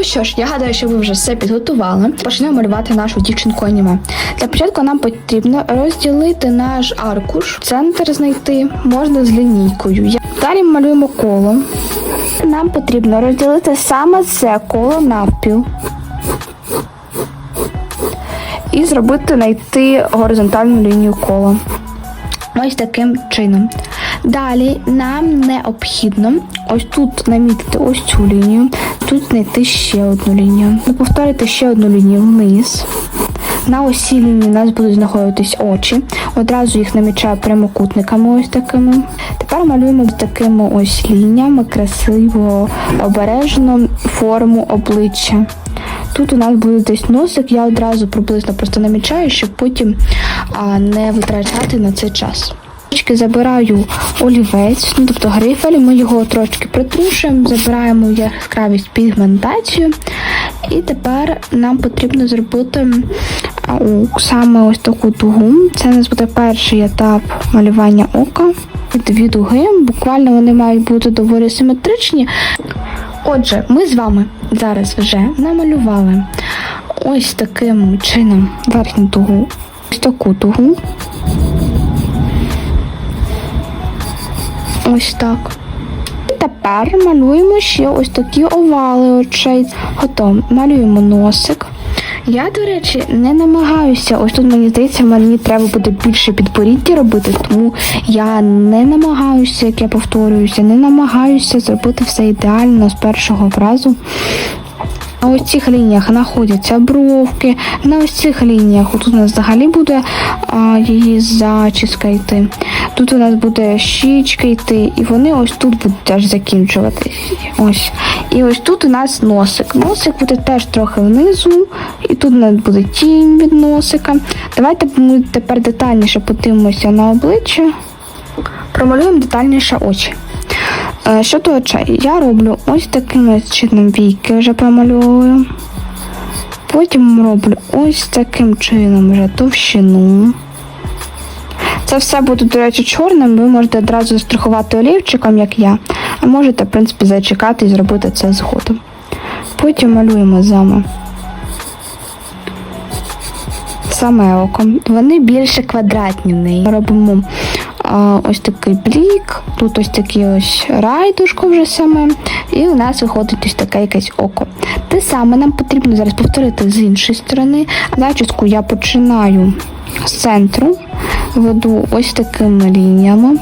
Ну що ж, я гадаю, що ви вже все підготували. Почнемо малювати нашу дівчинку аніме. Для початку нам потрібно розділити наш аркуш, центр знайти можна з лінійкою. Далі малюємо коло. Нам потрібно розділити саме це коло навпіл. І зробити знайти горизонтальну лінію кола. Ось таким чином. Далі нам необхідно ось тут намітити ось цю лінію, тут знайти ще одну лінію. Ну, Повторити ще одну лінію вниз. На ось цій лінії у нас будуть знаходитись очі. Одразу їх намічаю прямокутниками ось такими. Тепер малюємо такими ось лініями красиво, обережно форму обличчя. Тут у нас буде десь носик, я одразу приблизно просто намічаю, щоб потім а, не витрачати на це час. Забираю олівець, ну тобто грифель, ми його трошки притрушуємо, забираємо яскравість пігментацію. І тепер нам потрібно зробити саме ось таку дугу. Це у нас буде перший етап малювання ока. Дві дуги, буквально вони мають бути доволі симетричні. Отже, ми з вами зараз вже намалювали ось таким чином верхню дугу, ось таку дугу. Ось так. Тепер малюємо ще ось такі овали очей. Готово. Малюємо носик. Я, до речі, не намагаюся. Ось тут мені здається, мені треба буде більше підборіддя робити, тому я не намагаюся, як я повторююся, не намагаюся зробити все ідеально з першого разу. На ось цих лініях знаходяться бровки. На ось цих лініях тут у нас взагалі буде а, її зачіска йти. Тут у нас буде щічка йти, і вони ось тут будуть аж закінчуватись. Ось. І ось тут у нас носик. Носик буде теж трохи внизу, і тут у нас буде тінь від носика. Давайте ми тепер детальніше подивимося на обличчя. Промалюємо детальніше очі. Е, Щодо очей, я роблю ось таким чином війки вже промальовую. Потім роблю ось таким чином вже товщину. Це все буде, до речі, чорним. Ви можете одразу застрахувати олівчиком, як я, а можете, в принципі, зачекати і зробити це згодом. Потім малюємо з вами саме око. Вони більше квадратні неї. Робимо ось такий блік, тут ось такий ось райдушко вже саме, і у нас виходить ось таке якесь око. Те саме нам потрібно зараз повторити з іншої сторони. Зачіску я починаю з центру, веду ось такими лініями.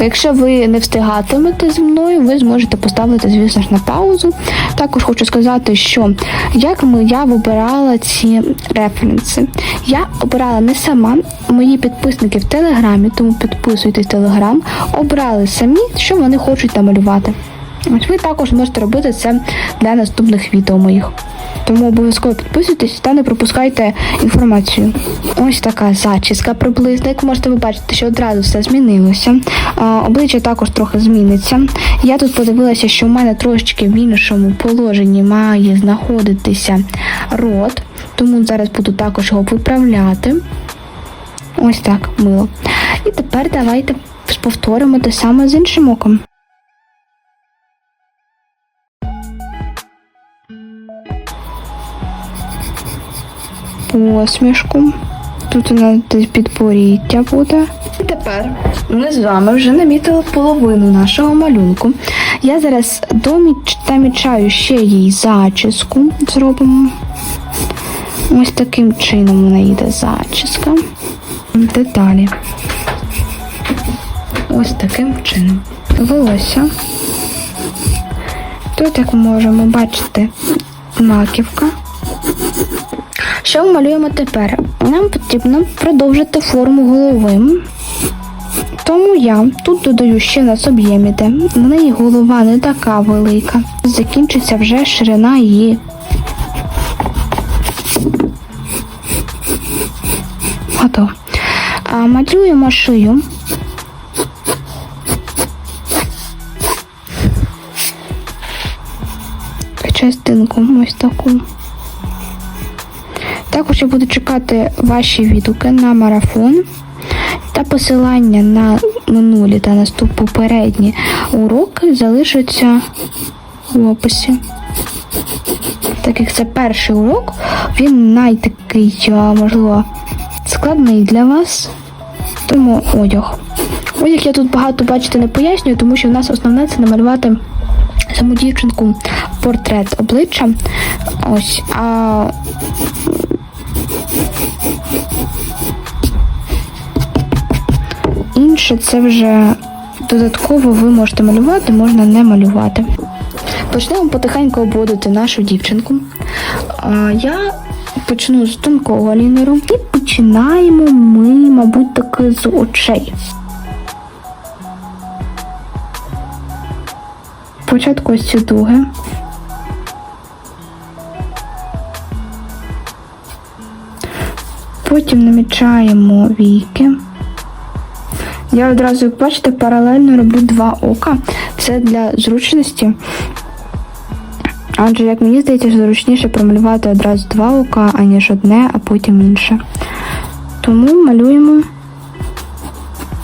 Якщо ви не встигатимете зі мною, ви зможете поставити, звісно ж, на паузу. Також хочу сказати, що як я вибирала ці референси. Я обирала не сама, мої підписники в Телеграмі, тому підписуйтесь в Телеграм, обрали самі, що вони хочуть намалювати. Ось ви також можете робити це для наступних відео моїх. Тому обов'язково підписуйтесь та не пропускайте інформацію. Ось така зачіска приблизно. Як можете ви бачити, що одразу все змінилося. Обличчя також трохи зміниться. Я тут подивилася, що в мене трошечки в іншому положенні має знаходитися рот, тому зараз буду також його виправляти. Ось так мило. І тепер давайте повторимо те саме з іншим оком. Посмішку. Тут у нас десь підборіддя буде. І тепер ми з вами вже намітили половину нашого малюнку. Я зараз доміч... намічаю ще їй зачіску. Зробимо. Ось таким чином вона йде зачіска. Деталі. Ось таким чином. Волосся. Тут, як ми можемо бачити, маківка. Що ми малюємо тепер? Нам потрібно продовжити форму голови. Тому я тут додаю ще на об'єм іде. В неї голова не така велика. Закінчиться вже ширина її. Готово. А малюємо шию. Частинку ось таку. Також я буду чекати ваші відгуки на марафон та посилання на минулі та наступ попередні уроки залишаться в описі. так як це перший урок, він найтакий, можливо, складний для вас. Тому одяг. Одяг я тут багато бачити не пояснюю, тому що в нас основне це намалювати саму дівчинку портрет обличчя. Ось. А інше це вже додатково ви можете малювати, можна не малювати. Почнемо потихеньку обводити нашу дівчинку. Я почну з тонкого лінеру і починаємо ми, мабуть, таки з очей. Спочатку ось ці дуги. Потім намічаємо війки. Я одразу, як бачите, паралельно роблю два ока. Це для зручності. Адже, як мені здається, зручніше промалювати одразу два ока, аніж одне, а потім інше. Тому малюємо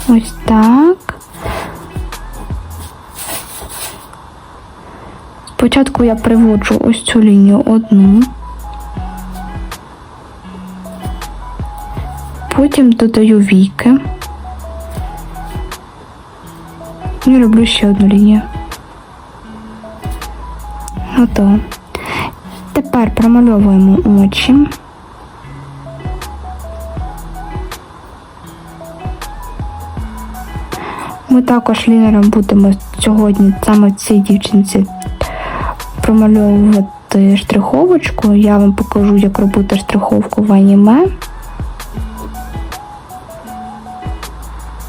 ось так. Спочатку я приводжу ось цю лінію одну. Потім додаю віки. І роблю ще одну лінію. Готово. Тепер промальовуємо очі. Ми також лінером будемо сьогодні саме цій дівчинці промальовувати штриховочку. Я вам покажу, як робити штриховку в аніме.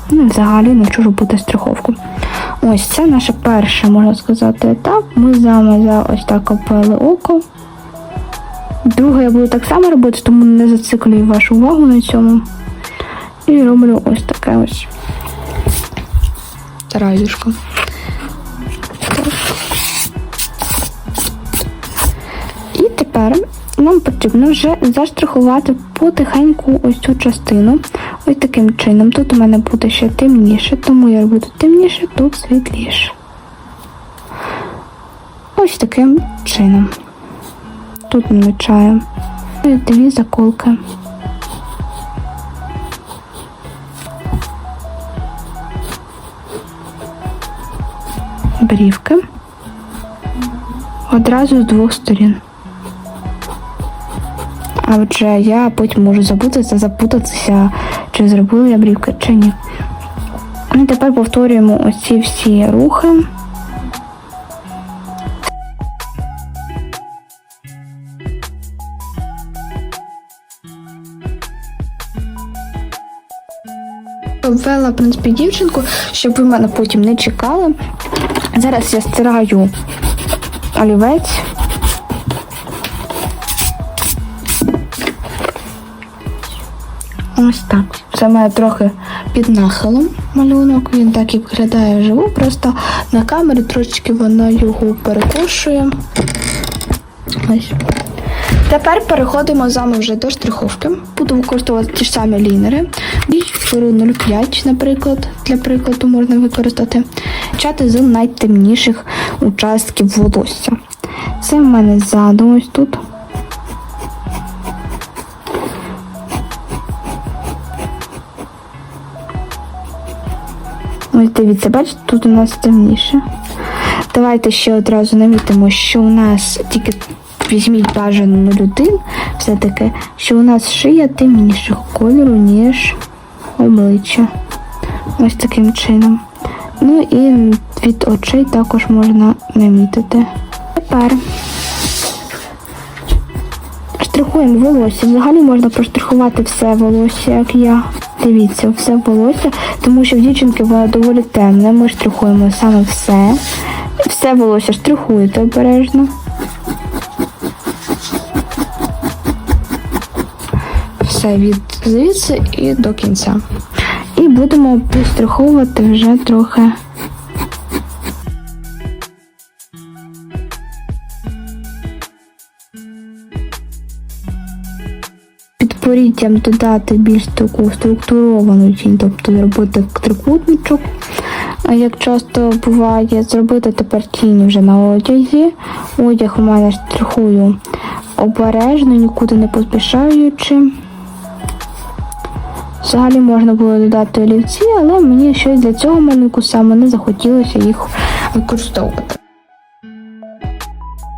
Ну, взагалі навчу робити штриховку. Ось це наш перший, можна сказати, етап. Ми з вами за ось так обвели око. Друге я буду так само робити, тому не зациклюю вашу увагу на цьому. І роблю ось таке ось райдушко. І тепер нам потрібно вже заштрихувати потихеньку ось цю частину. Ось таким чином. Тут у мене буде ще темніше, тому я тут темніше, тут світліше. Ось таким чином. Тут намічаю дві заколки. Брівки. Одразу з двох сторін. А отже, я потім можу забутися, запутатися, чи зробила я брівки, чи ні. І тепер повторюємо ось ці всі рухи. Обвела, в принципі, дівчинку, щоб ви мене потім не чекали. Зараз я стираю олівець. Ось так. Це має трохи під нахилом малюнок. Він так і виглядає вживу. Просто на камері трошечки вона його перекошує. Ось. Тепер переходимо з вже до штриховки. Буду використовувати ті ж самі лінери. Беру 0,5, наприклад, для прикладу можна використати. Почати з найтемніших участків волосся. Це в мене ззаду ось тут. Ось дивіться, бачите, тут у нас темніше. Давайте ще одразу намітимо, що у нас тільки візьміть бажану 01, все-таки, що у нас шия темнішого кольору, ніж обличчя. Ось таким чином. Ну і від очей також можна намітити. Тепер штрихуємо волосся. Взагалі можна проштрихувати все волосся, як я. Дивіться, все волосся, тому що в дівчинки воно доволі темне. Ми штрихуємо саме все. Все волосся штрихуєте обережно. Все від звідси і до кінця. І будемо підстраховувати вже трохи. Підпоріддям додати більш таку структуровану тінь, тобто зробити трикутничок. Як часто буває, зробити тепер тіні вже на одязі. Одяг у мене штрихую обережно, нікуди не поспішаючи. Взагалі можна було додати олівці, але мені щось для цього малюнку саме не захотілося їх використовувати.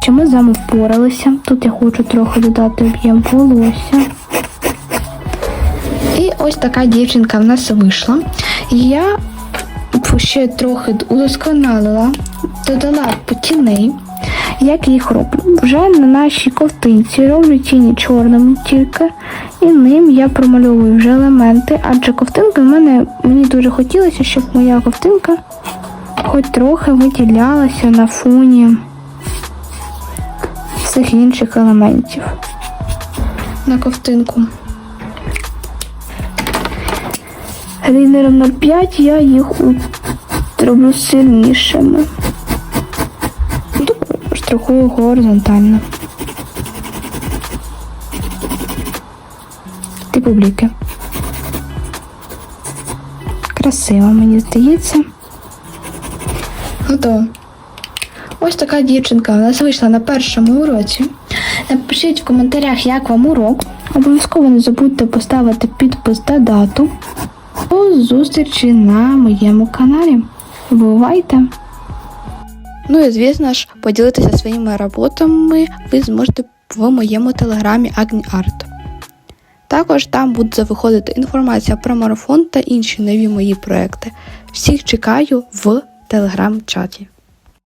Чи ми з вами впоралися? Тут я хочу трохи додати об'єм волосся. Ось така дівчинка в нас вийшла. Я ще трохи удосконалила, додала потіней. Як їх роблю? Вже на нашій ковтинці роблю тіні чорними тільки, і ним я промальовую вже елементи, адже ковтинка в мене мені дуже хотілося, щоб моя ковтинка хоч трохи виділялася на фоні всіх інших елементів на ковтинку. Лінером 05 я їх зроблю сильнішими. Штрихую горизонтально. Типу бліки. Красиво, мені здається. Готово. Ось така дівчинка у нас вийшла на першому уроці. Напишіть в коментарях, як вам урок. Обов'язково не забудьте поставити підпис та дату. До зустрічі на моєму каналі. Бувайте! Ну і звісно ж, поділитися своїми роботами ви зможете в моєму телеграмі AgniArt. Також там буде виходити інформація про марафон та інші нові мої проекти. Всіх чекаю в телеграм-чаті.